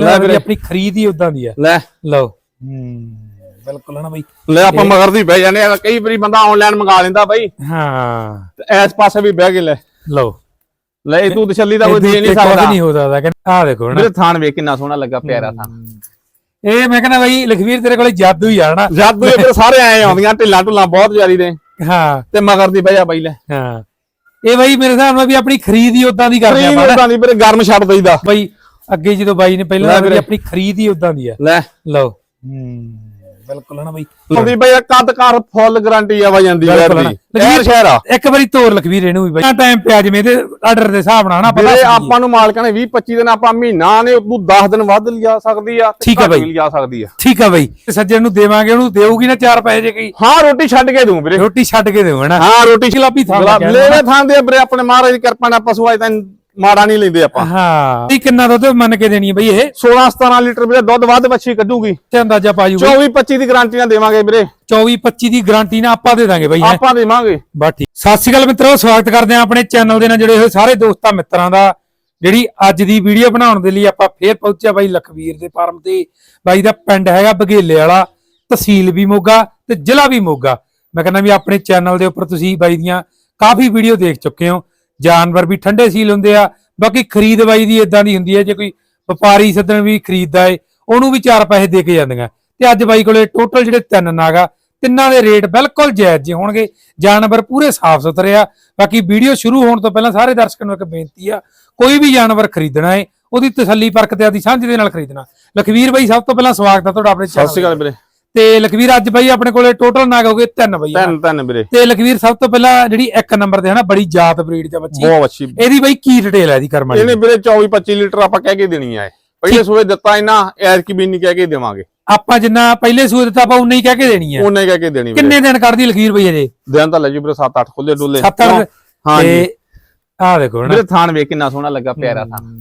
ਲੈ ਵੀਰੇ। ਆਪਣੀ ਖਰੀਦ ਹੀ ਉਦਾਂ ਦੀ ਆ। ਲੈ। ਲਓ। ਹੂੰ ਬਿਲਕੁਲ ਹੈ ਨਾ ਬਈ। ਲੈ ਆਪਾਂ ਮਗਰ ਦੀ ਬਹਿ ਜਾਂਦੇ ਆ ਕਈ ਵਾਰੀ ਬੰਦਾ ਆਨਲਾਈਨ ਮੰਗਾ ਲੈਂਦਾ ਬਾਈ। ਹਾਂ। ਇਸ ਪਾਸੇ ਵੀ ਬਹਿ ਕੇ ਲੈ। ਲਓ। ਲੈ ਇਹ ਤੂੰ ਤਸੱਲੀ ਦਾ ਕੋਈ ਦੇ ਨਹੀਂ ਸਕਦਾ। ਨਹੀਂ ਹੋ ਸਕਦਾ ਕਿ ਆ ਦੇਖੋ ਨਾ ਵੀਰੇ ਥਾਨ ਵੇਖ ਕਿੰਨਾ ਸੋਹਣਾ ਲੱਗਾ ਪਿਆਰਾ ਥਾਨ। ਇਹ ਮੈਂ ਕਹਿੰਦਾ ਬਈ ਲਖਵੀਰ ਤੇਰੇ ਕੋਲੇ ਜਾਦੂ ਹੀ ਆ ਨਾ ਜਦ ਇੱਧਰ ਸਾਰੇ ਆਏ ਆਉਂਦੀਆਂ ਢਿੱਲਾਂ ਢੁੱਲਾਂ ਬਹੁਤ ਜਾਰੀ ਨੇ। ਹਾਂ। ਤੇ ਮਗਰ ਦੀ ਬਹਿ ਜਾ ਬਾਈ ਲੈ। ਹਾਂ। ਇਹ ਬਈ ਮੇਰੇ ਹਿਸਾਬ ਨਾਲ ਵੀ ਆਪਣੀ ਖਰੀਦ ਹੀ ਉਦਾਂ ਦੀ ਕਰਦੇ ਫਰੀ ਆਪਾਂ ਨਾ ਉਦਾਂ ਦੀ ਵੀਰੇ ਗਰਮ ਛੱਡ ਦਈਦਾ। ਬਈ ਅੱਗੇ ਜਦੋਂ ਬਾਈ ਨੇ ਪਹਿਲਾਂ ਲੈ ਵੀਰੇ। ਆਪਣੀ ਖਰੀਦ ਹੀ ਉਦਾਂ ਦੀ ਆ। ਲੈ। ਲਓ। ਹੂੰ ਬਿਲਕੁਲ ਨਾ ਬਈ। ਆਉਂਦੀ ਬਈ ਇਹ ਕੱਦ ਕਾਰ ਫੁੱਲ ਗਾਰੰਟੀ ਆ ਵਾ ਜਾਂਦੀ ਬਿਲਕੁਲ ਦੀ। ਨਾ। ਸ਼ਹਿਰ ਸ਼ਹਿਰ ਆ। ਇੱਕ ਵਾਰੀ ਤੋਰ ਲਖਵੀਰ ਇਹਨੂੰ ਵੀ ਬਈ। ਟਾਈਮ ਪਿਆ ਜਿਵੇਂ ਤੇ ਆਰਡਰ ਦੇ ਹਿਸਾਬ ਨਾਲ ਨਾ ਪਤਾ ਵੀਰੇ ਆਪਾਂ ਨੂੰ ਮਾਲਕਾਂ ਨੇ 20 25 ਦਿਨ ਆਪਾਂ ਮਹੀਨਾ ਨੇ ਉਦੋਂ 10 ਦਿਨ ਵੱਧ ਲਿਜਾ ਸਕਦੀ ਆ ਤੇ ਠੀਕ ਆ ਘੱਟ ਬਾਈ। ਵੀ ਲਿਜਾ ਸਕਦੀ ਆ। ਠੀਕ ਆ ਬਈ। ਤੇ ਸੱਜਣ ਨੂੰ ਦੇਵਾਂਗੇ ਉਹਨੂੰ ਦੇਊਗੀ ਨਾ ਚਾਰ ਪੈਸੇ ਜੇ ਕੋਈ। ਹਾਂ ਰੋਟੀ ਛੱਡ ਕੇ ਦੂੰ ਵੀਰੇ। ਰੋਟੀ ਛੱਡ ਕੇ ਦੇਊ ਹਨਾ ਹਾਂ ਰੋਟੀ ਗੁਲਾਬੀ ਥਾਂ ਲੱਗਿਆ ਲੈਵੇ ਥਾਂ ਦੇ ਵੀਰੇ ਆਪਣੇ ਮਹਾਰਾਜ ਦੀ ਕਿਰਪਾ ਨਾਲ ਪਸ਼ੂ ਅੱਜ ਤਾਂ ਮਾੜਾ ਨਹੀਂ ਲੈਂਦੇ ਆਪਾਂ। ਹਾਂ। ਇਹ ਕਿੰਨਾ ਦੁੱਧ ਮੰਨ ਕੇ ਦੇਣੀ ਹੈ ਬਈ ਇਹ? 16 17 ਲੀਟਰ ਵੀਰੇ ਦੁੱਧ ਵੱਧ ਬੱਚੀ ਕੱਢੂਗੀ। ਤੇ ਅੰਦਾਜ਼ਾ ਪਾ ਜੂਗਾ। 24 25 ਦੀ ਗਾਰੰਟੀ ਨਾਲ ਦੇਵਾਂਗੇ ਵੀਰੇ। 24 25 ਦੀ ਗਾਰੰਟੀ ਨਾਲ ਆਪਾਂ ਦੇ ਦਾਂਗੇ ਬਈ। ਆਪਾਂ ਦੇਵਾਂਗੇ। ਠੀਕ। ਸਤਿ ਸ਼੍ਰੀ ਅਕਾਲ ਮਿੱਤਰੋ ਸਵਾਗਤ ਕਰਦੇ ਹਾਂ ਆਪਣੇ ਚੈਨਲ ਦੇ ਨਾਲ ਜੁੜੇ ਹੋਏ ਸਾਰੇ ਦੋਸਤਾਂ ਮਿੱਤਰਾਂ ਦਾ ਜਿਹੜੀ ਅੱਜ ਦੀ ਵੀਡੀਓ ਬਣਾਉਣ ਦੇ ਲਈ ਆਪਾਂ ਫੇਰ ਪਹੁੰਚਿਆ ਬਾਈ ਲਖਵੀਰ ਦੇ ਫਾਰਮ ਤੇ। ਬਾਈ ਦਾ ਪਿੰਡ ਹੈਗਾ ਬਘੇਲੇ ਵਾਲਾ ਤਹਿਸੀਲ ਵੀ ਮੋਗਾ ਤੇ ਜ਼ਿਲ੍ਹਾ ਵੀ ਮੋਗਾ। ਮੈਂ ਕਹਿੰਦਾ ਵੀ ਆਪਣੇ ਚੈਨਲ ਦੇ ਉੱਪਰ ਤੁਸੀਂ ਬਾਈ ਦੀਆਂ ਕਾਫੀ ਵੀਡੀਓ ਦੇਖ ਚੁੱਕੇ ਹੋ। ਜਾਨਵਰ ਵੀ ਠੰਡੇ ਸੀਲ ਹੁੰਦੇ ਆ ਬਾਕੀ ਖਰੀਦ ਬਾਈ ਦੀ ਇਦਾਂ ਦੀ ਹੁੰਦੀ ਹੈ ਜੇ ਕੋਈ ਵਪਾਰੀ ਸੱਜਣ ਵੀ ਖਰੀਦਦਾ ਏ ਉਹਨੂੰ ਵੀ ਚਾਰ ਪੈਸੇ ਦੇ ਕੇ ਜਾਂਦੀਆਂ। ਤੇ ਅੱਜ ਬਾਈ ਕੋਲੇ ਟੋਟਲ ਜਿਹੜੇ ਤਿੰਨ ਨਾਗਾ ਤਿੰਨਾਂ ਦੇ ਰੇਟ ਬਿਲਕੁਲ ਜਾਇਜ਼ ਜੇ ਹੋਣਗੇ ਜਾਨਵਰ ਪੂਰੇ ਸਾਫ਼ ਸੁਥਰੇ ਆ ਬਾਕੀ ਵੀਡੀਓ ਸ਼ੁਰੂ ਹੋਣ ਤੋਂ ਪਹਿਲਾਂ ਸਾਰੇ ਦਰਸ਼ਕਾਂ ਨੂੰ ਇੱਕ ਬੇਨਤੀ ਆ ਕੋਈ ਵੀ ਜਾਨਵਰ ਖਰੀਦਣਾ ਏ ਉਹਦੀ ਤਸੱਲੀ ਪਰਖ ਤੇ ਆਦੀ ਸਾਂਝ ਦੇ ਨਾਲ ਖਰੀਦਣਾ। ਲਖਵੀਰ ਬਾਈ ਸਭ ਤੋਂ ਪਹਿਲਾਂ ਸਵਾਗਤ ਆ ਤੁਹਾਡਾ ਆਪਣੇ ਸਤਿ ਸ਼੍ਰੀ ਚੈਨਲ ਅਕਾਲ ਵੀਰੇ। ਤੇ ਲਖਵੀਰ ਅੱਜ ਬਾਈ ਆਪਣੇ ਕੋਲੇ ਟੋਟਲ ਨਾਗ ਹੋ ਗਏ ਤਿੰਨ ਬਾਈ। ਤਿੰਨ ਤਿੰਨ ਵੀਰੇ। ਤੇ ਲਖਵੀਰ ਸਭ ਤੋਂ ਪਹਿਲਾਂ ਜਿਹੜੀ ਇੱਕ ਨੰਬਰ ਤੇ ਹਨਾ ਬੜੀ ਜਾਤ ਬਰੀਡ ਚ ਬੱਚੀ ਬਹੁਤ ਅੱਛੀ। ਇਹਦੀ ਬਾਈ ਕੀ ਡਿਟੇਲ ਹੈ ਇਹਦੀ ਕਰਮ ਇਹਨੇ ਵੀਰੇ 24 25 ਲੀਟਰ ਆਪਾਂ ਕਹਿ ਕੇ ਦੇਣੀ ਆ ਪਹਿਲੇ ਸੂਏ ਦਿੱਤਾ ਇਹਨਾਂ ਐਰ ਕੀ ਵੀ ਨਹੀਂ ਕਹਿ ਕੇ ਦੇਵਾਂਗੇ। ਆਪਾਂ ਜਿੰਨਾ ਪਹਿਲੇ ਸੂਏ ਦਿੱਤਾ ਆਪਾਂ ਉਨਾ ਹੀ ਕਹਿ ਕੇ ਦੇਣੀ ਆ। ਉਹਨੇ ਕਹਿ ਕੇ ਦੇਣੀ ਕਿੰਨੇ ਦਿਨ ਕੱਢਦੀ ਲਖਵੀਰ ਬਈ ਅਜੇ? ਦਿਨ ਤਾਂ ਲੈ ਜੀ ਵੀਰੇ 7-8 ਖੁੱਲੇ ਡੁੱਲੇ। ਸੱਤ ਅੱਠ। ਹਾਂ। ਜੀ ਤੇ ਆਹ ਦੇਖੋ ਨਾ ਵੀਰੇ ਥਾਨ ਵੇਖ ਕਿੰਨਾ ਸੋਹਣਾ ਲੱਗਾ ਪਿਆਰਾ ਥਾਨ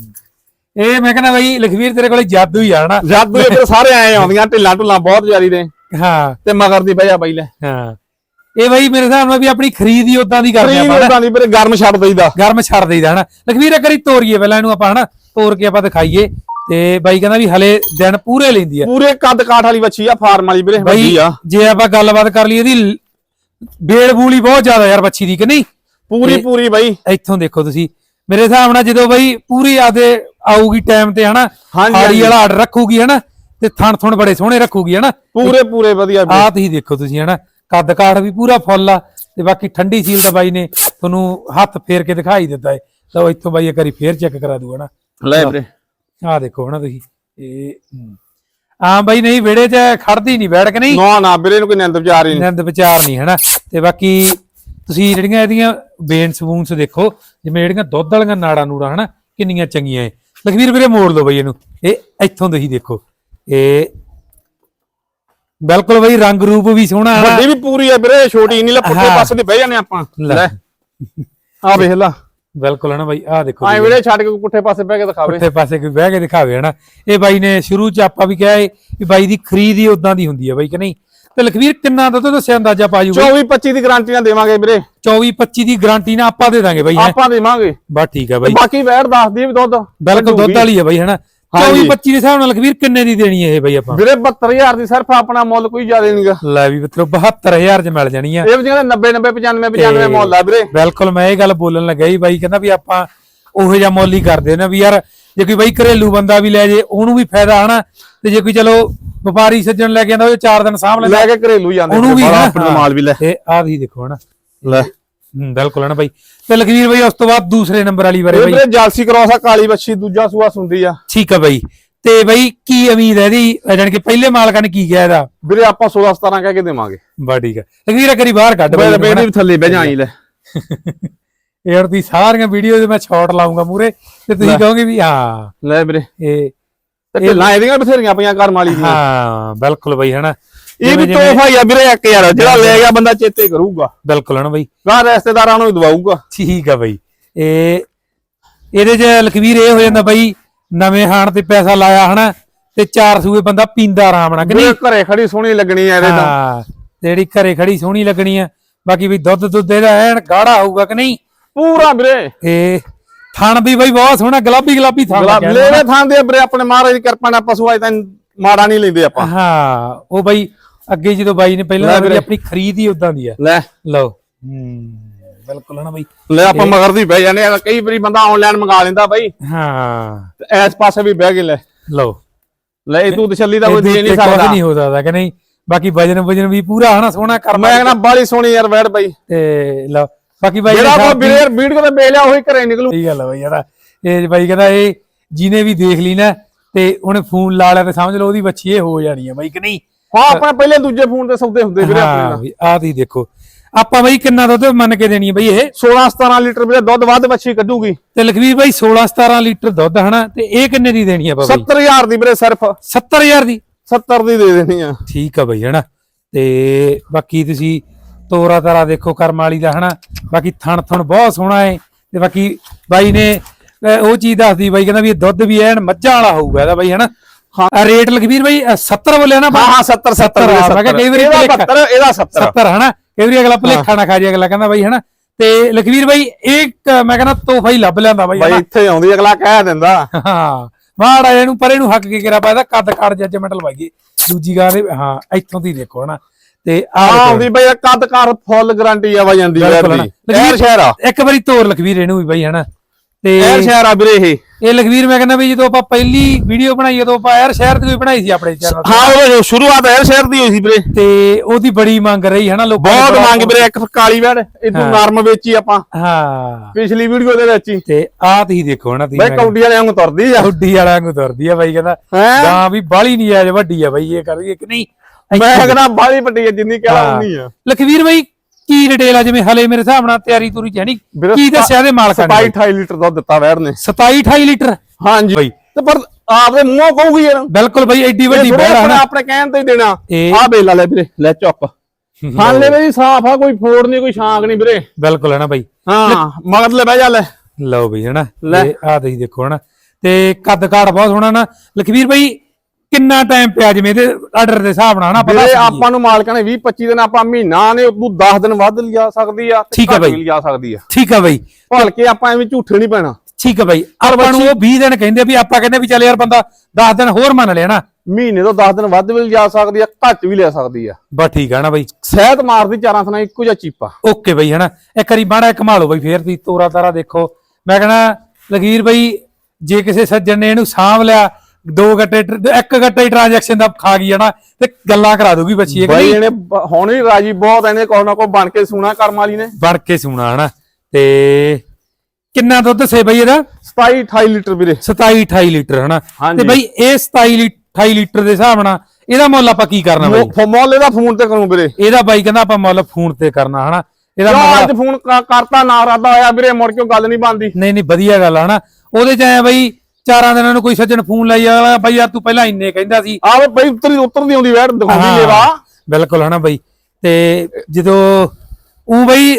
ਇਹ ਮੈਂ ਕਹਿੰਦਾ ਬਈ ਲਖਵੀਰ ਤੇਰੇ ਕੋਲੇ ਜਾਦੂ ਹੀ ਆ ਨਾ ਜਦ ਇੱਧਰ ਸਾਰੇ ਆਏ ਆਉਂਦੀਆਂ ਢਿੱਲਾਂ ਢੁੱਲਾਂ ਬਹੁਤ ਜਾਰੀ ਨੇ। ਹਾਂ। ਤੇ ਮਗਰ ਦੀ ਬਹਿ ਬਾਈ ਲੈ। ਹਾਂ। ਇਹ ਬਈ ਮੇਰੇ ਹਿਸਾਬ ਨਾਲ ਵੀ ਆਪਣੀ ਖਰੀਦ ਹੀ ਉਦਾਂ ਦੀ ਕਰਦੇ ਆਪਾਂ। ਉਦਾਂ ਦੀ ਵੀਰੇ ਗਰਮ ਛੱਡ ਦਈਦਾ। ਗਰਮ ਛੱਡ ਦੇਈਦਾ ਹਨਾ? ਲਖਵੀਰ ਇੱਕ ਵਾਰੀ ਤੋਰੀਏ ਪਹਿਲਾਂ ਇਹਨੂੰ ਆਪਾਂ ਹਨਾ? ਤੋਰ ਕੇ ਆਪਾਂ ਦਿਖਾਈਏ। ਤੇ ਬਾਈ ਕਹਿੰਦਾ ਵੀ ਹਲੇ ਦਿਨ ਪੂਰੇ ਲੈਂਦੀ ਆ। ਪੂਰੇ ਕੱਦ ਕਾਠ ਵਾਲੀ ਬੱਚੀ ਆ ਫਾਰਮ ਵਾਲੀ ਵੀਰੇ ਵੱਡੀ ਆ। ਜੇ ਆਪਾਂ ਗੱਲਬਾਤ ਕਰ ਲਈ ਇਹਦੀ ਬੇੜ ਬੂਲੀ ਬਹੁਤ ਜ਼ਿਆਦਾ ਯਾਰ ਬੱਚੀ ਦੀ ਕਿ ਨਹੀਂ? ਪੂਰੀ ਪੂਰੀ ਬਾਈ। ਇੱਥੋਂ ਦੇਖੋ ਤੁਸੀਂ। ਮੇਰੇ ਹਿਸਾਬ ਨਾਲ ਜਦੋਂ ਬਈ ਪੂਰੀ ਆਦੇ ਆਊਗੀ ਟਾਈਮ ਤੇ ਹਨਾ? ਹਾਂਜੀ। ਵਾਲਾ ਆਰਡਰ ਰੱਖੂਗੀ ਹਨਾ? ਤੇ ਥਣ ਥਣ ਬੜੇ ਸੋਹਣੇ ਰੱਖੂਗੀ ਹਨਾ? ਪੂਰੇ ਪੂਰੇ ਵਧੀਆ ਆਹ ਤੁਸੀਂ ਦੇਖੋ ਤੁਸੀਂ ਹਨਾ? ਕੱਦ ਕਾਠ ਵੀ ਪੂਰਾ ਫੁੱਲ ਆ ਤੇ ਬਾਕੀ ਠੰਡੀ ਸੀਲ ਦਾ ਬਾਈ ਨੇ ਤੁਹਾਨੂੰ ਹੱਥ ਫੇਰ ਕੇ ਦਿਖਾਈ ਦਿੱਤਾ ਏ। ਤਾਂ ਇੱਥੋਂ ਬਾਈ ਇੱਕ ਵਾਰੀ ਫੇਰ ਚੈੱਕ ਕਰਾ ਦੂ ਹਨਾ? ਲੈ ਵੀਰੇ। ਆਹ ਦੇਖੋ ਹਨਾ ਤੁਸੀਂ। ਇਹ। ਹਾਂ। ਬਾਈ ਨਹੀਂ ਵਿੜੇ 'ਚ ਖੜਦੀ ਨਹੀਂ ਬੈਠ ਕੇ ਨਹੀਂ। ਨਾ ਨਾ ਵੀਰੇ ਨੂੰ ਕੋਈ ਨਿੰਦ ਵਿਚਾਰ ਹੀ ਨਹੀਂ। ਨਿੰਦ ਵਿਚਾਰ ਨਹੀਂ ਹਨਾ? ਤੇ ਬਾਕੀ ਤੁਸੀਂ ਜਿਹੜੀਆਂ ਇਹਦੀਆਂ ਬੇਨ ਸਬੂਨਸ ਦੇਖੋ ਜਿਵੇਂ ਜਿਹੜੀਆਂ ਦੁੱਧ ਵਾਲੀਆਂ ਨਾੜਾਂ ਨੂੜਾਂ ਹਨਾ? ਕਿੰਨੀਆਂ ਚੰਗੀਆਂ ਏ। ਲਖਵੀਰ ਵੀਰੇ ਮੋੜ ਲਓ ਬਈ ਇਹਨੂੰ। ਇਹ ਇੱਥੋਂ ਤੁਸੀਂ ਦੇਖੋ। ਇਹ ਬਿਲਕੁਲ ਬਈ ਰੰਗ ਰੂਪ ਵੀ ਸੋਹਣਾ ਹੈ। ਵੱਡੀ ਵੀ ਪੂਰੀ ਆ ਵੀਰੇ ਛੋਟੀ ਨਹੀਂ ਲੈ ਪੁੱਠੇ। ਪਾਸੇ ਦੀ ਬਹਿ ਜਾਂਦੇ ਆਪਾਂ। ਲੈ। ਆ ਵੇਖ ਲਾ। ਬਿਲਕੁਲ ਹਨਾ ਬਾਈ ਆਹ ਦੇਖੋ ਆਏ ਵੀਰੇ ਛੱਡ ਕੇ ਪੁੱਠੇ ਪਾਸੇ ਬਹਿ ਕੇ ਦਿਖਾਵੇ। ਪੁੱਠੇ ਪਾਸੇ ਕੋਈ ਬਹਿ ਕੇ ਦਿਖਾਵੇ ਹਨਾ ਇਹ ਬਾਈ ਨੇ ਸ਼ੁਰੂ ਚ ਆਪਾਂ ਵੀ ਕਿਹਾ ਏ ਵੀ ਬਾਈ ਦੀ ਖਰੀਦ ਹੀ ਉਦਾਂ ਦੀ ਹੁੰਦੀ ਹੈ ਬਾਈ ਕਿ ਨਹੀਂ? ਤੇ ਲਖਵੀਰ ਕਿੰਨਾ ਦੁੱਧ ਦੱਸਿਆ ਅੰਦਾਜ਼ਾ ਪਾ ਜੂਗਾ। 24 25 ਦੀ ਗਾਰੰਟੀ ਨਾਲ ਦੇਵਾਂਗੇ ਵੀਰੇ। 24 25 ਦੀ ਗਾਰੰਟੀ ਨਾਲ ਆਪਾਂ ਦੇ ਦਾਂਗੇ ਬਾਈ। ਆਪਾਂ ਦੇਵਾਂਗੇ। ਬਸ ਠੀਕ ਹੈ ਬਾਈ। ਬਾਕੀ ਵੈਟ ਦੱਸਦੀ ਵੀ ਦੁੱਧ ਬਿਲਕੁਲ ਦੁੱਧ ਵਾਲੀ ਹੈ ਬਾਈ ਹਨਾ। 24 ਹਾਂਜੀ। 25 ਦੇ ਹਿਸਾਬ ਨਾਲ ਲਖਵੀਰ ਕਿੰਨੇ ਦੀ ਦੇਣੀ ਹੈ ਇਹ ਬਾਈ ਆਪਾਂ? ਵੀਰੇ 72000 ਦੀ ਸਿਰਫ ਆਪਣਾ ਮੁੱਲ ਕੋਈ ਜ਼ਿਆਦਾ ਨਹੀਂਗਾ ਲੈ ਵੀ ਮਿੱਤਰੋ 72000 ਚ ਮਿਲ ਜਾਣੀ ਆ। ਇਹ ਵੀ ਜਿਹੜਾ 90 90 95 95 ਮੁੱਲ ਆ ਵੀਰੇ। ਬਿਲਕੁਲ ਮੈਂ ਇਹ ਗੱਲ ਬੋਲਣ ਲੱਗਾ ਹੀ ਬਾਈ ਕਹਿੰਦਾ ਵੀ ਆਪਾਂ ਉਹੋ ਜਿਹਾ ਮੁੱਲ ਹੀ ਕਰਦੇ ਨੇ ਵੀ ਯਾਰ ਜੇ ਕੋਈ ਬਾਈ ਘਰੇਲੂ ਬੰਦਾ ਵੀ ਲੈ ਜੇ ਉਹਨੂੰ ਵੀ ਫਾਇਦਾ ਹਨਾ। ਤੇ ਜੇ ਕੋਈ ਚਲੋ ਵਪਾਰੀ ਸੱਜਣ ਲੈ ਕੇ ਆਂਦਾ ਉਹ ਚਾਰ ਦਿਨ ਸਾਂਭ ਲੈਂਦਾ ਲੈ ਕੇ ਘਰੇਲੂ ਜਾਂਦੇ ਉਹਨੂੰ ਵੀ ਨਾ, ਆਪਣਾ ਮਾਲ ਵੀ ਲੈ। ਤੇ ਆਹ ਵੀ ਦੇਖੋ ਹਨਾ। ਲੈ। ਹੂੰ, ਬਿਲਕੁਲ ਹਨਾ ਬਾਈ। ਤੇ ਲਖਵੀਰ ਬਾਈ ਉਸ ਤੋਂ ਬਾਅਦ ਦੂਸਰੇ ਨੰਬਰ ਵਾਲੀ ਬਾਰੇ ਇਹ ਬਾਈ। ਵੀਰੇ ਜਾਲਸੀ ਕ੍ਰੋਸ ਕਾਲੀ ਬੱਛੀ ਦੂਜਾ ਸੂਆ ਸੁੰਦੀ ਆ। ਠੀਕ ਆ ਬਾਈ। ਤੇ ਬਾਈ ਕੀ ਉਮੀਦ ਹੈ ਇਹਦੀ? ਜਾਨ ਕਿ ਪਹਿਲੇ ਮਾਲਕਾਂ ਨੇ ਕੀ ਕਿਹਾ ਇਹਦਾ? ਵੀਰੇ ਆਪਾਂ 16 17 ਕਹਿ ਕੇ ਦੇਵਾਂਗੇ। ਬਾ ਠੀਕ ਆ। ਲਖਵੀਰ ਕਰੀ ਬਾਹਰ ਕੱਢ ਬਾਈ ਬੇੜੇ। ਵੀ ਥੱਲੇ ਬਹਿ ਜਾਈ ਲੈ। ਇਹ ਹੁਣ ਤੁਸੀਂ ਸਾਰੀਆਂ ਵੀਡੀਓ ਦੇ ਮੈਂ ਸ਼ਾਰਟ ਲਾਉਂਗਾ ਮੂਰੇ। ਤੇ ਤੁਸੀਂ ਕਹੋਗੇ ਵੀ ਹਾਂ। ਲੈ ਵੀਰੇ। ਇਹ ਤੇ ਢਿੱਲਾਂ ਇਹਦੀਆਂ ਬਥੇਰੀਆਂ ਪਈਆਂ ਘਰ ਮਾਲੀ ਦੀਆਂ। ਹਾਂ ਬਿਲਕੁਲ ਬਾਈ ਹਨਾ? ਇਹ ਵੀ ਤੋਹਫਾ ਹੀ ਆ ਵੀਰੇ ਇੱਕ ਯਾਰ ਜਿਹੜਾ ਲੈ ਗਿਆ ਬੰਦਾ ਚੇਤੇ ਕਰੂਗਾ। ਬਿਲਕੁਲ ਹਨਾ ਬਾਈ? ਗਾਂ ਰਿਸ਼ਤੇਦਾਰਾਂ ਨੂੰ ਹੀ ਦਵਾਊਗਾ। ਠੀਕ ਆ ਬਾਈ। ਇਹ ਇਹਦੇ ਚ ਲਖਵੀਰ ਇਹ ਹੋ ਜਾਂਦਾ ਬਾਈ ਨਵੇਂ ਹਾਣ ਤੇ ਪੈਸਾ ਲਾਇਆ ਹਨਾ? ਤੇ ਚਾਰ ਸੂਏ ਬੰਦਾ ਪੀਂਦਾ ਆਰਾਮ ਨਾਲ ਕਿ ਨਹੀਂ? ਵੀਰੇ ਘਰੇ ਖੜੀ ਸੋਹਣੀ ਲੱਗਣੀ ਆ ਇਹਦੇ ਤਾਂ। ਜਿਹੜੀ ਘਰੇ ਖੜੀ ਸੋਹਣੀ ਲੱਗਣੀ ਆ ਬਾਕੀ ਵੀ ਦੁੱਧ ਦੁੱਧ ਇਹਦਾ ਐਨ ਗਾੜਾ ਹੋਊਗਾ ਕਿ ਨਹੀਂ? ਪੂਰਾ ਵੀਰੇ। ਇਹ ਥਣ ਵੀ ਬਾਈ ਬਹੁਤ ਸੋਹਣਾ ਗੁਲਾਬੀ ਗੁਲਾਬੀ ਥਣ ਲੱਗਿਆ। ਲੈਵੇ ਥਾਂ ਦੇ ਵੀਰੇ ਆਪਣੇ ਮਹਾਰਾਜ ਦੀ ਕਿਰਪਾ ਨਾਲ ਪਸ਼ੂ ਅੱਜ ਤਾਂ ਮਾੜਾ ਨਹੀਂ ਲੈਂਦੇ ਆਪਾਂ। ਹਾਂ ਉਹ ਬਾਈ ਅੱਗੇ ਜਦੋਂ ਬਾਈ ਨੇ ਪਹਿਲਾਂ ਲੈ ਵਾਰੀ। ਆਪਣੀ ਖਰੀਦ ਹੀ ਉਦਾਂ ਦੀ ਆ। ਲੈ। ਲਓ। ਹੂੰ ਬਿਲਕੁਲ ਨਾ ਬਾਈ। ਲੈ ਆਪਾਂ ਮਗਰ ਦੀ ਬਹਿ ਜਾਂਦੇ ਆ ਕਈ ਵਾਰੀ ਬੰਦਾ ਆਨਲਾਈਨ ਮੰਗਾ ਲੈਂਦਾ ਬਾਈ। ਹਾਂ। ਤੇ ਇਸ ਪਾਸੇ ਵੀ ਬਹਿ ਕੇ ਲੈ। ਲਓ। ਲੈ ਇਹ ਤੂੰ ਤਸੱਲੀ ਦਾ ਕੋਈ ਦੇ ਨਹੀਂ ਸਕਦਾ। ਨਹੀਂ ਹੋ ਸਕਦਾ ਕਿ ਨਹੀਂ। ਬਾਕੀ ਵਜਨ ਵਜਨ ਵੀ ਪੂਰਾ ਹਨਾ ਸੋਹਣਾ ਕਰਮਾ ਮੈਂ ਕਹਿੰਦਾ ਬਾਲੀ ਸੋਹਣੀ ਯਾਰ ਬੈਠ ਬਾਈ। ਤੇ ਲਓ ਬਾਕੀ ਬਾਈ ਜਿਹੜਾ ਦੀ- ਵੀਡੀਓ ਵੀਡੀਓ ਤੇ ਵੇਚ ਲਿਆ ਉਹੀ ਘਰੇ ਨਿਕਲੂ। ਸਹੀ ਗੱਲ ਆ ਬਾਈ ਯਾਰ ਇਹ ਬਾਈ ਕਹਿੰਦਾ ਇਹ ਜਿਹਨੇ ਵੀ ਦੇਖ ਲਈ ਨਾ ਤੇ ਉਹਨੇ ਫੋਨ ਲਾ ਲਿਆ ਤੇ ਸਮਝ ਲਓ ਉਹਦੀ ਬੱਚੀ ਇਹ ਹੋ ਜਾਣੀ ਆ ਬਾਈ ਕਿ ਨਹੀਂ? ਹਾਂ ਆਪਾਂ ਪਹਿਲੇ ਦੂਜੇ ਫੋਨ ਤੇ ਸੌਦੇ ਹੁੰਦੇ ਵੀਰੇ ਆਪਣੇ ਹਾਂ ਆਹ ਤੁਸੀਂ ਦੇਖੋ। ਆਪਾਂ ਬਾਈ ਕਿੰਨਾ ਦੁੱਧ ਮੰਨ ਕੇ ਦੇਣੀ ਹੈ ਬਾਈ ਇਹ? 16 17 ਲੀਟਰ ਵੀਰੇ ਦੁੱਧ ਵੱਧ ਬੱਚੀ ਕੱਢੂਗੀ। ਤੇ ਲਖਵੀਰ ਬਾਈ 16 17 ਲੀਟਰ ਦੁੱਧ ਹਨਾ ਤੇ ਇਹ ਕਿੰਨੇ ਦੀ ਦੇਣੀ ਆ ਬਾਈ? 70000 ਦੀ ਵੀਰੇ ਸਿਰਫ। 70000 ਦੀ? 70 ਦੀ ਦੇ ਦੇਣੀ ਆ। ਠੀਕ ਆ ਬਈ ਹਨਾ। ਤੇ ਬਾਕੀ ਤੁਸੀਂ ਤੋਰਾ ਤਾਰਾ ਦੇਖੋ ਕਰਮ ਵਾਲੀ ਦਾ ਹਨਾ? ਬਾਕੀ ਥਣ ਥਣ ਬਹੁਤ ਸੋਹਣਾ ਹੈ ਤੇ ਬਾਕੀ ਬਾਈ ਨੇ ਉਹ ਚੀਜ਼ ਦੱਸਦੀ ਬਾਈ ਕਹਿੰਦਾ ਵੀ ਇਹ ਦੁੱਧ ਵੀ ਐਨ ਮੱਝਾਂ ਵਾਲਾ ਹੋਊਗਾ ਇਹਦਾ ਬਾਈ ਹਨਾ? ਹਾਂ। ਰੇਟ ਲਖਵੀਰ ਬਾਈ ਅਹ 70 ਬੋਲਿਆ ਨਾ ਹਾਂ ਹਾਂ 70 70 70 ਆ, ਮੈਂ ਕਿਹਾ ਕਈ ਵਾਰੀ ਇਹਦਾ ਭੁਲੇਖਾ- 72 ਇਹਦਾ 70 70 ਹਨਾ? ਕਈ ਵਾਰੀ ਅਗਲਾ ਭਲੇਖਾ ਨਾ ਖਾ ਜੇ ਅਗਲਾ ਕਹਿੰਦਾ ਬਾਈ ਹਨਾ? ਤੇ ਲਖਵੀਰ ਬਾਈ ਇਹ ਇੱਕ ਮੈਂ ਕਹਿੰਦਾ ਤੋਹਫਾ ਹੀ ਲੱਭ ਲਿਆਂਦਾ ਬਾਈ ਬਾਈ ਇੱਥੇ ਆਉਂਦੀ ਅਗਲਾ ਕਹਿ ਦਿੰਦਾ। ਹਾਂ। ਮਾੜਾ ਇਹਨੂੰ ਪਰੇ ਨੂੰ ਹੱਕ ਕੇ ਕਰਾ ਪਾਇਆ ਕੱਦ ਕਾੜ ਜੱਜਮੈਂਟ ਲਵਾਈਏ ਦੂਜੀ ਗੱਲ ਹਾਂ ਇੱਥੋਂ ਦੀ ਦੇਖੋ ਹਨਾ? ਤੇ ਆ ਆਉਂਦੀ ਬਈ ਕੱਦ ਕਰ ਫੁੱਲ ਗਾਰੰਟੀ ਆ ਵਾ ਜਾਂਦੀ ਯਾਰ ਦੀ। ਨਾ। ਐਰ ਸ਼ਹਿਰ ਆ। ਇੱਕ ਵਾਰੀ ਤੋਰ ਲਖਵੀਰ ਇਹਨੂੰ ਵੀ ਬਾਈ ਹਨਾ। ਤੇ ਐਰ ਸ਼ਹਿਰ ਆ ਵੀਰੇ ਇਹ। ਇਹ ਲਖਵੀਰ ਮੈਂ ਕਹਿੰਦਾ ਵੀ ਜਦੋਂ ਆਪਾਂ ਪਹਿਲੀ ਵੀਡੀਓ ਬਣਾਈ ਉਦੋਂ ਆਪਾਂ ਯਾਰ ਸ਼ਹਿਰ ਦੀ ਕੋਈ ਬਣਾਈ ਸੀ ਆਪਣੇ ਚੈਨਲ ਤੇ। ਹਾਂ ਉਹ ਸ਼ੁਰੂਆਤ ਐਰ ਸ਼ਹਿਰ ਦੀ ਹੋਈ ਸੀ ਵੀਰੇ। ਤੇ ਉਹਦੀ ਬੜੀ ਮੰਗ ਰਹੀ ਹਨਾ ਲੋਕਾਂ ਨੇ ਬਹੁਤ ਬੜਾ- ਮੰਗ ਵੀਰੇ ਇੱਕ ਕਾਲੀ ਵੈੜ ਇਦੋਂ ਨਰਮ ਵੇਚੀ ਆਪਾਂ। ਹਾਂ। ਪਿਛਲੀ ਵੀਡੀਓ ਦੇ ਵਿੱਚ ਹੀ। ਤੇ ਆਹ ਤੁਸੀਂ ਦੇਖੋ ਹਨਾ ਤੁਸੀਂ ਬਈ ਕੌਡੀ ਵਾਲਿਆਂ ਨੂੰ ਤੁਰਦੀ ਆ। ਉੱਡੀ ਵਾਲਿਆਂ ਨੂੰ ਤੁਰਦੀ ਆ ਬਾਈ ਕਹਿੰਦਾ ਹੈਂ? ਵੀ ਬਾਲੀ ਨਹੀਂ ਆਜ ਵੱਡੀ ਆ ਬਾਈ ਇਹ ਕਰੀਏ ਕਿ ਨਹੀਂ? ਮੈਂ ਕਹਿੰਦਾ ਬਾਲੀ ਵੱਡੀ ਆ ਜਿੰਨੀ ਕਹਿਣਾ ਉਨੀ ਆ ਲਖਵੀਰ ਬਾਈ ਕੀ ਡਿਟੇਲ ਆ? ਜਿਵੇਂ ਹਲੇ ਮੇਰੇ ਹਿਸਾਬ ਨਾਲ ਤਿਆਰੀ ਤੁਰੀ ਜਾਣੀ। ਵੀਰੇ ਕੀ ਦੱਸਿਆ ਦੇ ਮਾਲਕਾਂ ਨੇ? 27 28 ਲੀਟਰ ਦੁੱਧ ਦਿੱਤਾ ਵੈੜ ਨੇ। 27 28 ਲੀਟਰ? ਹਾਂਜੀ। ਬਈ। ਤੇ ਪਰ ਆਪਦੇ ਮੂੰਹੋਂ ਕਹੂਗੀ ਯਾਰ। ਬਿਲਕੁਲ ਬਾਈ ਐਡੀ ਵੱਡੀ ਇਹ ਥੋੜ੍ਹਾ ਬਹਿ ਆਪਣਾ ਕਹਿਣ ਤੇ ਹੀ ਦੇਣਾ। ਆ ਬੇਲਾ ਲੈ ਵੀਰੇ ਲੈ ਚੁੱਪ ਹਾਲੇ ਵੀ ਸਾਫ਼ ਆ ਕੋਈ ਫੋੜ ਨਹੀਂ ਕੋਈ ਛਾਂਕ ਨਹੀਂ ਵੀਰੇ। ਬਿਲਕੁਲ ਹੈ ਨਾ ਬਾਈ। ਹਾਂ ਮਗਰ ਲੈ ਬਹਿ ਜਾ ਲੈ। ਲਓ ਬਈ ਹਨਾ ਲੈ। ਆਹ ਤੁਸੀਂ ਦੇਖੋ ਹਨਾ ਤੇ ਕੱਦ ਕਾੜ ਬਹੁਤ ਸੋਹਣਾ ਨਾ। ਲਖਵੀਰ ਬਾਈ ਕਿੰਨਾ ਟਾਈਮ ਪਿਆ ਜਿਵੇਂ ਇਹਦੇ ਆਰਡਰ ਦੇ ਹਿਸਾਬ ਨਾਲ ਨਾ ਪਤਾ ਸੀ ਆਪਾਂ ਨੂੰ ਮਾਲਕਾਂ ਨੇ 20 25 ਦਿਨ ਆਪਾਂ ਮਹੀਨਾ ਨੇ ਉਦੋਂ 10 ਦਿਨ ਵੱਧ ਲਿਆ ਸਕਦੀ ਆ ਤੇ ਠੀਕ ਘੱਟ ਬਾਈ। ਲਿਆ ਸਕਦੀ ਆ। ਠੀਕ ਆ ਬਾਈ। ਭਲ ਕੇ ਆਪਾਂ ਐਵੇਂ ਝੂਠੇ ਨਹੀਂ ਪੈਣਾ। ਠੀਕ ਆ ਬਾਈ। ਆਪਾਂ ਨੂੰ ਉਹ 20 ਦਿਨ ਕਹਿੰਦੇ ਵੀ ਆਪਾਂ ਕਹਿੰਦੇ ਵੀ ਚੱਲ ਯਾਰ ਬੰਦਾ 10 ਦਿਨ ਹੋਰ ਮੰਨ ਲਿਆ ਨਾ। ਮਹੀਨੇ ਤੋਂ 10 ਦਿਨ ਵੱਧ ਵੀ ਲਿਜਾ ਸਕਦੀ ਆ ਘੱਟ ਵੀ ਲੈ ਸਕਦੀ ਆ। ਬਸ ਠੀਕ ਆ ਨਾ ਬਾਈ। ਸਹਿਤ ਮਾਰਦੀ ਚਾਰਾਂ ਸੁਣਾ ਇੱਕੋ ਜਿਹਾ ਚੀਪਾ। ਓਕੇ ਬਾਈ ਹਨਾ। ਇੱਕ ਵਾਰੀ ਮਾੜਾ ਕਮਾ ਲਓ ਬਾਈ ਫੇਰ ਦੀ ਤੋਰਾ ਤਾਰਾ ਦੇਖੋ। ਮੈਂ ਕਹਣਾ ਲਗੀਰ ਬਾਈ ਜੇ ਕਿਸੇ ਸੱਜਣ ਨੇ ਇਹਨੂੰ ਸਾਂਭ ਲਿਆ ਦੋ ਗੱਟੇ ਇੱਕ ਗੱਟੇ ਟ੍ਰਾਂਜੈਕਸ਼ਨ ਦਾ ਖਾ ਗਈ ਹਨਾ ਤੇ ਗੱਲਾਂ ਕਰਾ ਦੂਗੀ ਬੱਚੀ ਇਹ ਕਿ ਬਾਈ ਇਹਨੇ ਹੁਣ ਵੀ ਰਾਜੀ ਬਹੁਤ ਇਹਨੇ ਕੋਈ ਨਾ ਕੋਈ ਬਣ ਕੇ ਸੁਣਾ ਕਰਮ ਵਾਲੀ ਨੇ। ਬਣ ਕੇ ਸੁਣਾ ਹਨਾ? ਤੇ ਕਿੰਨਾ ਦੁੱਧ ਸੇ ਬਈ ਇਹਦਾ? 27 28 ਲੀਟਰ ਵੀਰੇ। 27 28 ਲੀਟਰ ਹਨਾ। ਤੇ ਬਈ ਇਹ 27 ਲੀ- 28 ਲੀਟਰ ਦੇ ਹਿਸਾਬ ਨਾਲ ਇਹਦਾ ਮੁੱਲ ਆਪਾਂ ਕੀ ਕਰਨਾ ਬਈ? ਮੁੱਲ ਇਹਦਾ ਫੋਨ ਤੇ ਕਰੂੰ ਵੀਰੇ। ਇਹਦਾ ਬਾਈ ਕਹਿੰਦਾ ਆਪਾਂ ਮੁੱਲ ਫੋਨ ਤੇ ਕਰਨਾ ਹਨਾ? ਇਹਦਾ ਅੱਜ ਫੋਨ ਕਰਤਾ ਨਾ ਰਾਦਾ ਹੋਇਆ ਵੀਰੇ ਮੁੜ ਕੇ ਗੱਲ ਨਹੀਂ ਬਣਦੀ। ਨਹੀਂ ਨਹੀਂ ਵਧੀਆ ਗੱਲ ਹਨਾ? ਉਹਦੇ ਚ ਆਇਆ ਬਈ ਚਾਰਾਂ ਦਿਨਾਂ ਨੂੰ ਕੋਈ ਸੱਜਣ ਫੋਨ ਲਾਈ ਆ ਬਈ ਯਾਰ ਤੂੰ ਪਹਿਲਾਂ ਇੰਨੇ ਕਹਿੰਦਾ ਸੀ। ਆਵੇ ਬਈ ਉੱਤਰੀ ਉੱਤਰਦੀ ਆਉਂਦੀ ਵੈੜ ਦਿਖਾਉਂਦੀ ਲੇਵਾ। ਬਿਲਕੁਲ ਹਨਾ ਬਈ। ਤੇ ਜਦੋਂ ਉਹ ਬਈ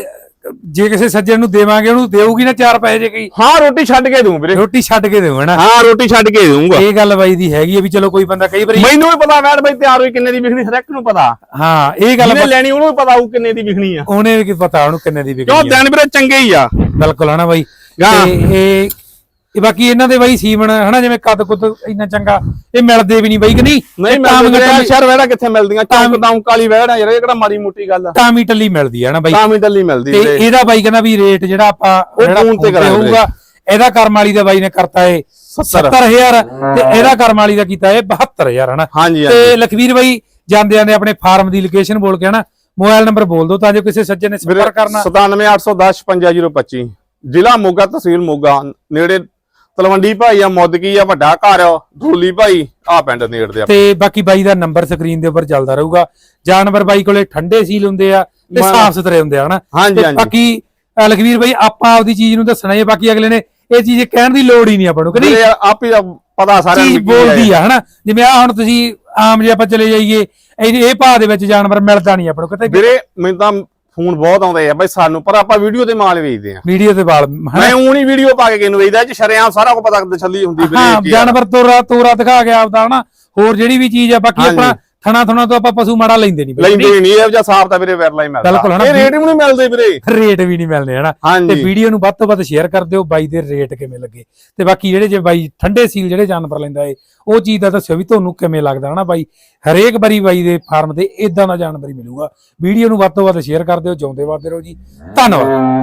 ਜੇ ਕਿਸੇ ਸੱਜਣ ਨੂੰ ਦੇਵਾਂਗੇ ਉਹਨੂੰ ਦੇਊਗੀ ਨਾ ਚਾਰ ਪੈਸੇ ਜੇ ਕੋਈ। ਹਾਂ ਰੋਟੀ ਛੱਡ ਕੇ ਦੂੰ ਵੀਰੇ। ਰੋਟੀ ਛੱਡ ਕੇ ਦੇਊ ਹਨਾ? ਹਾਂ ਰੋਟੀ ਛੱਡ ਕੇ ਦੂੰਗਾ ਇਹ ਗੱਲ ਬਾਈ ਦੀ ਹੈਗੀ ਹੈ ਵੀ ਚਲੋ ਕੋਈ ਬੰਦਾ ਕਈ ਵਾਰੀ ਮੈਨੂੰ ਵੀ ਪਤਾ ਵੈੜ ਬਈ ਤਿਆਰ ਹੋਈ ਕਿੰਨੇ ਦੀ ਵਿਕਣੀ ਹਰ ਇੱਕ ਨੂੰ ਪਤਾ। ਹਾਂ ਇਹ ਗੱਲ ਜਿਹਨੇ ਲੈਣੀ ਉਹਨੂੰ ਵੀ ਪਤਾ ਉਹ ਕਿੰਨੇ ਦੀ ਵਿਕਣੀ ਆ। ਉਹਨੇ ਵੀ ਕੀ ਪਤਾ ਉਹਨੂੰ ਕਿੰਨੇ ਦੀ ਕਿਉਂ ਵਿਕਣੀ ਆ। ਦਿਨ ਵੀਰੇ ਚੰਗੇ ਹੀ ਆ। ਬਿਲਕੁਲ ਹਨਾ ਬਾਈ। ਤੇ ਇਹ ਇਹ ਬਾਕੀ ਇਹਨਾਂ ਦੇ ਬਾਈ ਸੀਮਣ ਹਨਾ ਜਿਵੇਂ ਕੱਦ ਕੁੱਦ ਇੰਨਾ ਚੰਗਾ ਇਹ ਮਿਲਦੇ ਵੀ ਨਹੀਂ ਬਾਈ ਕਿ ਨਹੀਂ? ਨਹੀਂ ਇਹ ਮੈਂ ਟਾਮੀਆਂ ਵੀਰੇ ਟੱਲੀ- ਸ਼ਹਿਰ ਵੈੜਾ ਕਿੱਥੇ ਮਿਲਦੀਆਂ? ਚੌਂਕ ਵਾਲੀ ਵੈੜ ਆ ਯਾਰ ਇਹ ਕਿਹੜਾ ਮਾੜੀ ਮੋਟੀ ਗੱਲ ਆ। ਟਾਮੀ ਟੱਲੀ ਮਿਲਦੀ ਹੈ ਨਾ ਬਾਈ? ਕਾਮੀ ਡੱਲੀ ਮਿਲਦੀ ਤੇ ਇਹਦਾ ਬਾਈ ਕਹਿੰਦਾ ਵੀ ਰੇਟ ਜਿਹੜਾ ਆਪਾਂ ਉਹ ਜਿਹੜਾ ਫੋਨ ਤੇ। ਹੋਊਗਾ ਇਹਦਾ ਕਰਮ ਵਾਲੀ ਦਾ ਬਾਈ ਨੇ ਕਰਤਾ ਏ 70000 ਤੇ ਇਹਦਾ ਕਰਮ ਵਾਲੀ ਦਾ ਕੀਤਾ ਏ 72000 ਹਨਾ? ਤੇ ਲਖਵੀਰ ਬਾਈ ਜਾਂਦੇ ਜਾਂਦੇ ਆਪਣੇ ਫਾਰਮ ਦੀ ਲੋਕੇਸ਼ਨ ਬੋਲ ਕੇ ਹਨਾ? ਮੋਬਾਈਲ ਨੰਬਰ ਬੋਲ ਦਿਓ ਤਾਂ ਜੇ ਕਿਸੇ ਸੱਜਣ ਨੇ ਸੰਪਰਕ ਕਰਨਾ। 97810 55025 ਜ਼ਿਲ੍ਹਾ ਮੋਗਾ ਤਹਿਸੀਲ ਮੋਗਾ ਨੇੜੇ ਤਲਵੰਡੀ ਭਾਈ ਆ ਮੁੱਦਕੀ ਆ ਵੱਡਾ ਘਰ ਢੋਲੀ ਭਾਈ ਆ ਪਿੰਡ ਨੇੜਦੇ ਆ। ਤੇ ਬਾਕੀ ਬਾਈ ਦਾ ਨੰਬਰ ਸਕਰੀਨ ਦੇ ਉੱਪਰ ਚੱਲਦਾ ਰਹੂਗਾ। ਜਾਨਵਰ ਬਾਈ ਕੋਲੇ ਠੰਡੇ ਸੀਲ ਹੁੰਦੇ ਆ ਤੇ ਸਾਫ਼ ਸੁਥਰੇ ਹੁੰਦੇ ਆ ਹਨਾ? ਹਾਂਜੀ ਹਾਂਜੀ। ਬਾਕੀ ਲਖਵੀਰ ਬਾਈ ਆਪਾਂ ਆਪਦੀ ਚੀਜ਼ ਨੂੰ ਦੱਸਣਾ ਹੀ ਬਾਕੀ ਅਗਲੇ ਨੇ ਇਹ ਚੀਜ਼ ਕਹਿਣ ਦੀ ਲੋੜ ਹੀ ਨਹੀਂ ਆਪਾਂ ਨੂੰ ਕਦੀ ਵੀਰੇ ਆਪ ਪਤਾ ਸਾਰਿਆਂ ਨੂੰ। ਬੋਲਦੀ ਆ ਹਨਾ? ਜਿਵੇਂ ਆ ਹੁਣ ਤੁਸੀਂ ਆਮ ਜੇ ਆਪਾਂ ਚਲੇ ਜਾਈਏ ਇਹ ਇਹ ਭਾਅ ਦੇ ਵਿੱਚ ਜਾਨਵਰ ਮਿਲਦਾ ਨਹੀਂ ਆਪਾਂ ਨੂੰ ਕਿਤੇ ਵੀਰੇ ਮੈਨੂੰ ਤਾਂ ਫੋਨ ਬਹੁਤ ਆਉਂਦੇ ਆ ਬਈ ਸਾਨੂੰ ਪਰ ਆਪਾਂ ਵੀਡੀਓ ਤੇ ਮਾਲ ਵੇਚਦੇ ਆ ਵੀਡੀਓ ਤੇ ਵਾਲ ਹਨਾ ਮੈਂ ਉਹ ਨਹੀਂ ਵੀਡੀਓ ਪਾ ਕੇ ਕਿਨੂੰ ਵੇਚਦਾ ਚ ਸ਼ਰਿਆਂ ਸਾਰਾ ਕੁਝ ਪਤਾ ਤਸੱਲੀ ਹੁੰਦੀ ਵੀਰੇ ਹਾਂ ਕੀ। ਜਾਨਵਰ ਤੋਰਾ ਤੋਰਾ ਦਿਖਾ ਗਿਆ ਆਪਦਾ ਹਨਾ ਹੋਰ ਜਿਹੜੀ ਵੀ ਚੀਜ਼ ਆ ਬਾਕੀ। ਆਪਣਾ ਥਣਾ ਥਣਾ ਤੋਂ ਆਪਾਂ ਪਸ਼ੂ ਮਾੜਾ ਲੈਂਦੇ ਨਹੀਂ ਲੈਂਦੇ ਹੀ ਨਹੀਂ ਇਹ ਜਿਹਾ ਸਾਫ਼ ਤਾਂ ਵੀਰੇ ਵਿਰਲਾ ਹੀ ਮਿਲਦਾ। ਬਿਲਕੁਲ ਹਨਾ। ਇਹ ਰੇਟ ਵੀ ਨਹੀਂ ਮਿਲਦੇ ਵੀਰੇ। ਰੇਟ ਵੀ ਨਹੀਂ ਮਿਲਦੇ ਹਨਾ? ਤੇ ਹਾਂਜੀ। ਵੀਡੀਓ ਨੂੰ ਵੱਧ ਤੋਂ ਵੱਧ ਸ਼ੇਅਰ ਕਰ ਦਿਓ ਬਾਈ ਦੇ ਰੇਟ ਕਿਵੇਂ ਲੱਗੇ। ਤੇ ਬਾਕੀ ਜਿਹੜੇ ਜੇ ਬਾਈ ਠੰਡੇ ਸੀਲ ਜਿਹੜੇ ਜਾਨਵਰ ਲੈਂਦਾ ਏ ਉਹ ਚੀਜ਼ ਦਾ ਦੱਸਿਓ ਵੀ ਤੁਹਾਨੂੰ ਕਿਵੇਂ ਲੱਗਦਾ ਹਨਾ ਬਾਈ? ਹਰੇਕ ਵਾਰੀ ਬਾਈ ਦੇ ਫਾਰਮ ਤੇ ਇਦਾਂ ਦਾ ਜਾਨਵਰ ਹੀ ਮਿਲੂਗਾ। ਵੀਡੀਓ ਨੂੰ ਵੱਧ ਤੋਂ ਵੱਧ ਸ਼ੇਅਰ ਕਰ ਦਿਓ ਜਿਉਂਦੇ ਵਾਦੇ ਰਹੋ ਜੀ। ਧੰਨਵਾਦ।